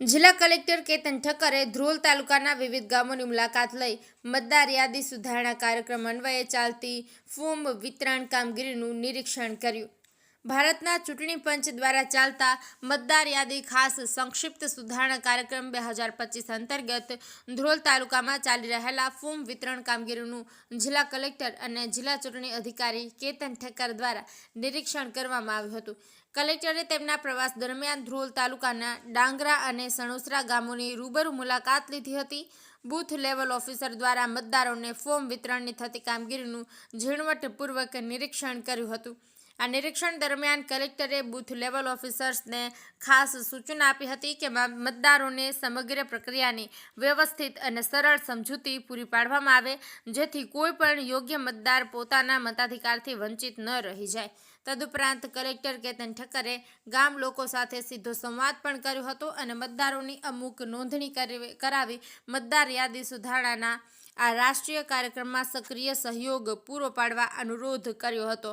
જિલ્લા કલેક્ટર કેતન ઠક્કરે ધ્રોલ તાલુકાના વિવિધ ગામોની મુલાકાત લઈ મતદાર યાદી સુધારણા કાર્યક્રમ અન્વયે ચાલતી ફોર્મ વિતરણ કામગીરીનું નિરીક્ષણ કર્યું. ભારતના ચૂંટણી પંચ દ્વારા ચાલતા મતદાર યાદી ખાસ સંક્ષિપ્ત સુધારણા કાર્યક્રમ બે હજાર પચીસ અંતર્ગત ધ્રોલ તાલુકામાં ચાલી રહેલા ફોર્મ વિતરણ કામગીરીનું જિલ્લા કલેક્ટર અને જિલ્લા ચૂંટણી અધિકારી કેતન ઠક્કર દ્વારા નિરીક્ષણ કરવામાં આવ્યું હતું. કલેક્ટરે તેમના પ્રવાસ દરમિયાન ધ્રોલ તાલુકાના ડાંગરા અને સણોસરા ગામોની રૂબરૂ મુલાકાત લીધી હતી. બૂથ લેવલ ઓફિસર દ્વારા મતદારોને ફોર્મ વિતરણની થતી કામગીરીનું ઝીણવટપૂર્વક નિરીક્ષણ કર્યું હતું. આ નિરીક્ષણ દરમિયાન કલેક્ટરે બૂથ લેવલ ઓફિસર્સને ખાસ સૂચના આપી હતી કે મતદારોને સમગ્ર પ્રક્રિયાની વ્યવસ્થિત અને સરળ સમજૂતી પૂરી પાડવામાં આવે, જેથી કોઈ પણ યોગ્ય મતદાર પોતાના મતાધિકારથી વંચિત ન રહી જાય. તદુપરાંત કલેક્ટર કેતન ઠક્કરે ગામ લોકો સાથે સીધો સંવાદ પણ કર્યો હતો અને મતદારોની અમુક નોંધણી કરાવી મતદાર યાદી સુધારણાના આ રાષ્ટ્રીય કાર્યક્રમમાં સક્રિય સહયોગ પૂરો પાડવા અનુરોધ કર્યો હતો.